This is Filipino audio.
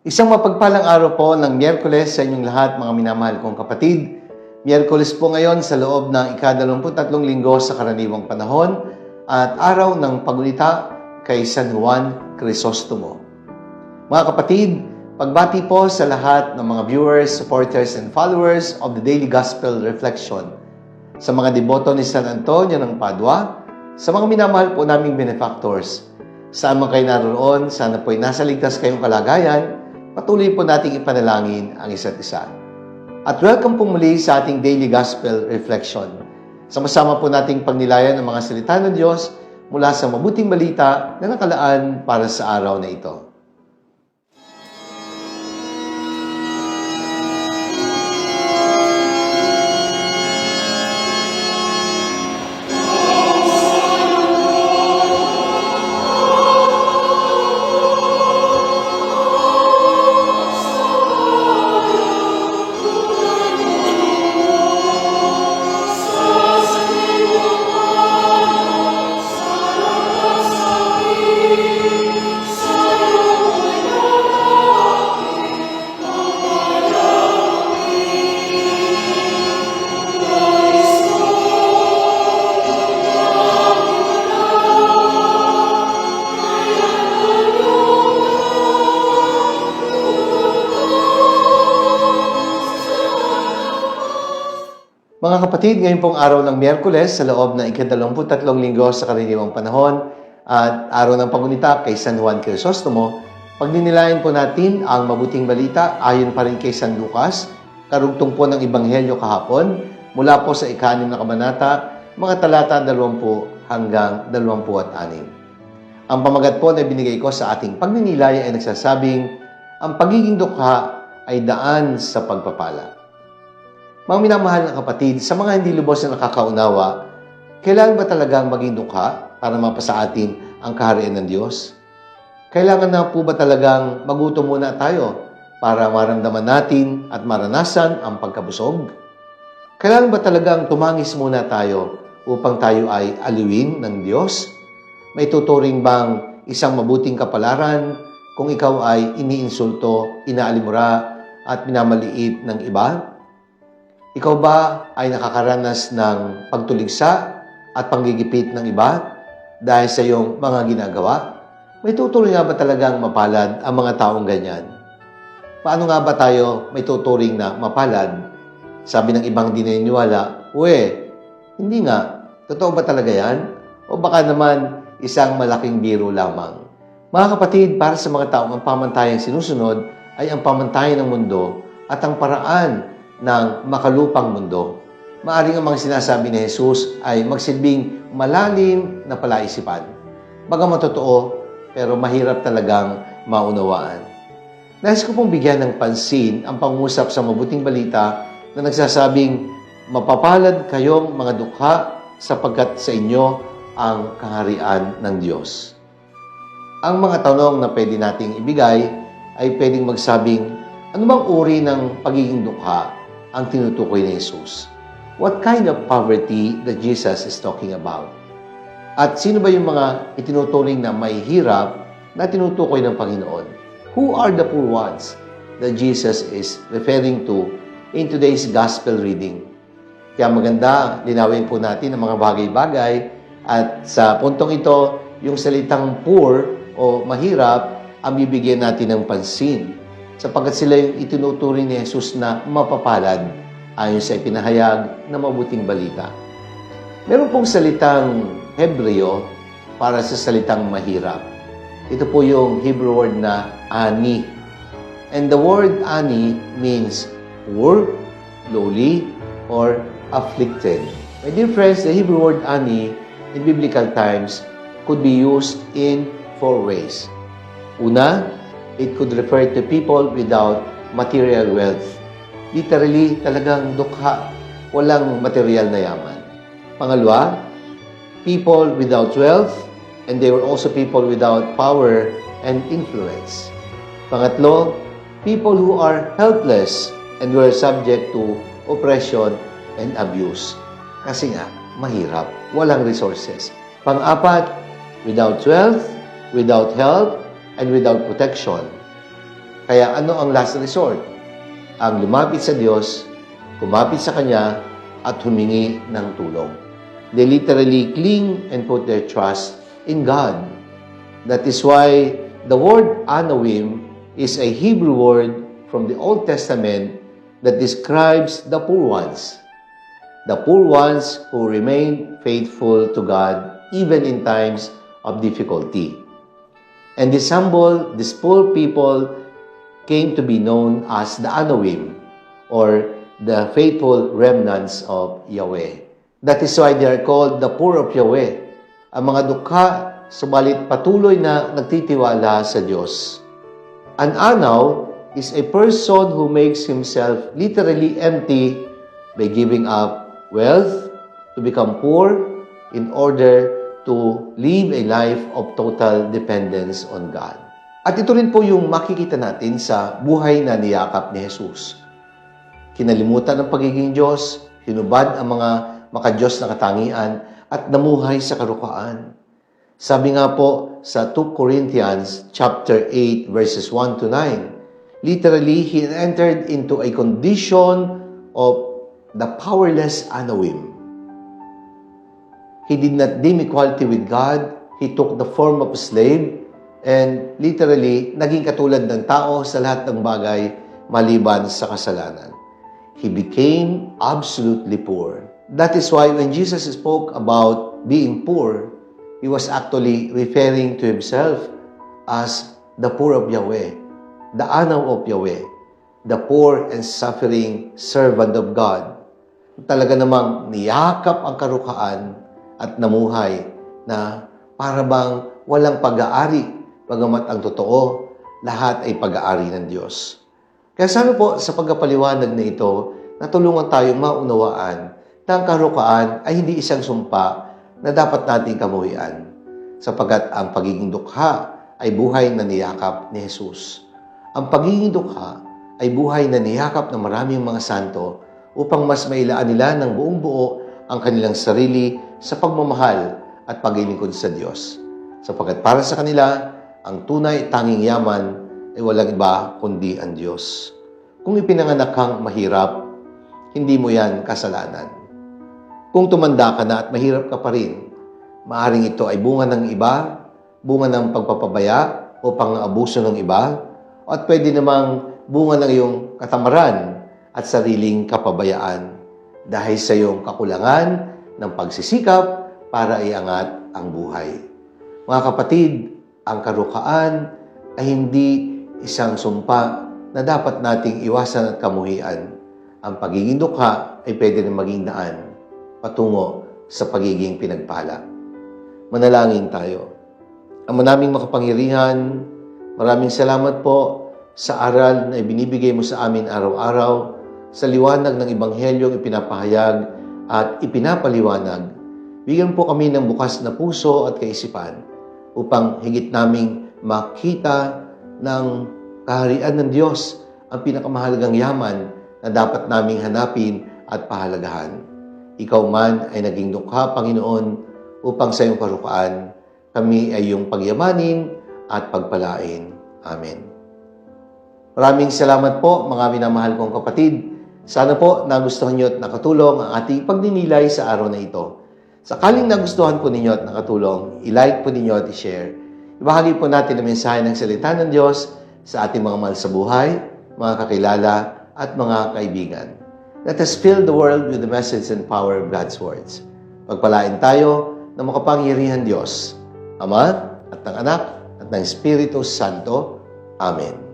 Isang mapagpalang araw po ng Miyerkules sa inyong lahat mga minamahal kong kapatid. Miyerkules po ngayon sa loob ng ikadalawamputatlong linggo sa karaniwang panahon at araw ng pagunita kay San Juan Crisostomo. Mga kapatid, pagbati po sa lahat ng mga viewers, supporters, and followers of the Daily Gospel Reflection. Sa mga deboto ni San Antonio ng Padua, sa mga minamahal po naming benefactors, saan man kayo naroon, sana po'y nasa ligtas kayong kalagayan, patuloy po nating ipanalangin ang isa't isa. At welcome po muli sa ating Daily Gospel Reflection. Sama-sama po nating pagnilayan ang mga salita ng Diyos mula sa mabuting balita na nakalaan para sa araw na ito. Mga kapatid, ngayon pong araw ng Miyerkules sa loob ng ikadalawamputatlong linggo sa karaniwang panahon at araw ng pagunita kay San Juan Crisostomo, pagninilayan po natin ang mabuting balita ayon pa rin kay San Lucas, karugtong po ng Ebanghelyo kahapon, mula po sa ikanim na kabanata, mga talata 20 hanggang 26. Ang pamagat po na binigay ko sa ating pagninilay ay nagsasabing, ang pagiging dukha ay daan sa pagpapala. Mga minamahal na kapatid, sa mga hindi lubos na nakakaunawa, kailangan ba talagang maging dukha para mapasa atin ang kaharian ng Diyos? Kailangan na po ba talagang magutom muna tayo para maramdaman natin at maranasan ang pagkabusog? Kailangan ba talagang tumangis muna tayo upang tayo ay aliwin ng Diyos? May tuturing bang isang mabuting kapalaran kung ikaw ay iniinsulto, inaalimura at minamaliit ng iba? Ikaw ba ay nakakaranas ng pagtuligsa at panggigipit ng iba dahil sa iyong mga ginagawa? May tuturing nga ba talagang mapalad ang mga taong ganyan? Paano nga ba tayo may tuturing na mapalad? Sabi ng ibang di naniniwala, Uwe, hindi nga. Totoo ba talaga yan? O baka naman isang malaking biro lamang? Mga kapatid, para sa mga taong ang pamantayang sinusunod ay ang pamantayan ng mundo at ang paraan ng makalupang mundo. Maaring ang mga sinasabi ni Jesus ay magsilbing malalim na palaisipan. Bagamat totoo, pero mahirap talagang maunawaan. Nais ko pong bigyan ng pansin ang pangusap sa mabuting balita na nagsasabing, Mapapalad kayong mga dukha sapagkat sa inyo ang kaharian ng Diyos. Ang mga tanong na pwede nating ibigay ay pwedeng magsabing, ano bang uri ng pagiging dukha ang tinutukoy ni Jesus? What kind of poverty that Jesus is talking about? At sino ba yung mga itinuturing na may hirap na tinutukoy ng Panginoon? Who are the poor ones that Jesus is referring to in today's gospel reading? Kaya maganda, linawin po natin ang mga bagay-bagay at sa puntong ito, yung salitang poor o mahirap ang bibigyan natin ng pansin sapagkat sila yung itinuturing ni Jesus na mapapalad ayon sa ipinahayag na mabuting balita. Meron pong salitang Hebreo para sa salitang mahirap. Ito po yung Hebrew word na ani. And the word ani means poor, lowly, or afflicted. My dear friends, the Hebrew word ani in biblical times could be used in four ways. Una, it could refer to people without material wealth. Literally, talagang dukha, walang material na yaman. Pangalawa, people without wealth, and they were also people without power and influence. Pangatlo, people who are helpless and were subject to oppression and abuse. Kasi nga, mahirap, walang resources. Pang-apat, without wealth, without help, and without protection. Kaya ano ang last resort? Ang lumapit sa Diyos, kumapit sa Kanya, at humingi ng tulong. They literally cling and put their trust in God. That is why the word Anawim is a Hebrew word from the Old Testament that describes the poor ones. The poor ones who remain faithful to God even in times of difficulty. And this humble, these poor people came to be known as the Anawim or the faithful remnants of Yahweh. That is why they are called the poor of Yahweh. Ang mga dukha, subalit patuloy na nagtitiwala sa Diyos. An anaw is a person who makes himself literally empty by giving up wealth to become poor in order to live a life of total dependence on God. At ito rin po yung makikita natin sa buhay na niyakap ni Jesus. Kinalimutan ng pagiging Diyos, hinubad ang mga makadiyos na katangian at namuhay sa karukaan. Sabi nga po sa 2 Corinthians chapter 8 verses 1 to 9, literally he entered into a condition of the powerless Anawim. He did not deem equality with God. He took the form of a slave and literally naging katulad ng tao sa lahat ng bagay maliban sa kasalanan. He became absolutely poor. That is why when Jesus spoke about being poor, he was actually referring to himself as the poor of Yahweh, the anaw of Yahweh, the poor and suffering servant of God. Talaga namang niyakap ang karukaan at namuhay na para bang walang pag-aari, bagamat ang totoo, lahat ay pag-aari ng Diyos. Kaya sana po sa pagkapaliwanag na ito, natulungan tayong maunawaan na ang karukaan ay hindi isang sumpa na dapat nating kamuhian sapagkat ang pagiging dukha ay buhay na niyakap ni Jesus. Ang pagiging dukha ay buhay na niyakap ng maraming mga santo upang mas mailaan nila ng buong buo ang kanilang sarili sa pagmamahal at paglilingkod sa Diyos. Sapagkat para sa kanila, ang tunay tanging yaman ay walang iba kundi ang Diyos. Kung ipinanganak kang mahirap, hindi mo yan kasalanan. Kung tumanda ka na at mahirap ka pa rin, maaring ito ay bunga ng iba, bunga ng pagpapabaya o pang-abuso ng iba, at pwede namang bunga ng iyong katamaran at sariling kapabayaan dahil sa iyong kakulangan ng pagsisikap para iangat ang buhay. Mga kapatid, ang karukaan ay hindi isang sumpa na dapat nating iwasan at kamuhian. Ang pagiging dukha ay pwede rin maging daan patungo sa pagiging pinagpala. Manalangin tayo. Ang manaming makapangyarihan, maraming salamat po sa aral na ibinibigay mo sa amin araw-araw, sa liwanag ng Ebanghelyo ipinapahayag at ipinapaliwanag. Bigyan po kami ng bukas na puso at kaisipan upang higit naming makita ng kaharian ng Diyos ang pinakamahalagang yaman na dapat naming hanapin at pahalagahan. Ikaw man ay naging dukha, Panginoon, upang sa iyong karukaan, kami ay iyong pagyamanin at pagpalain. Amen. Maraming salamat po, mga minamahal kong kapatid. Sana po nagustuhan niyo at nakatulong ang ating pagninilay sa araw na ito. Sakaling nagustuhan po ninyo at nakatulong, i-like po ninyo at i-share. Ibahagi po natin ang mensahe ng salita ng Diyos sa ating mga mahal sa buhay, mga kakilala, at mga kaibigan. Let us fill the world with the message and power of God's words. Pagpalain tayo ng makapangyarihan Diyos, Ama at ng Anak at ng Espiritu Santo. Amen.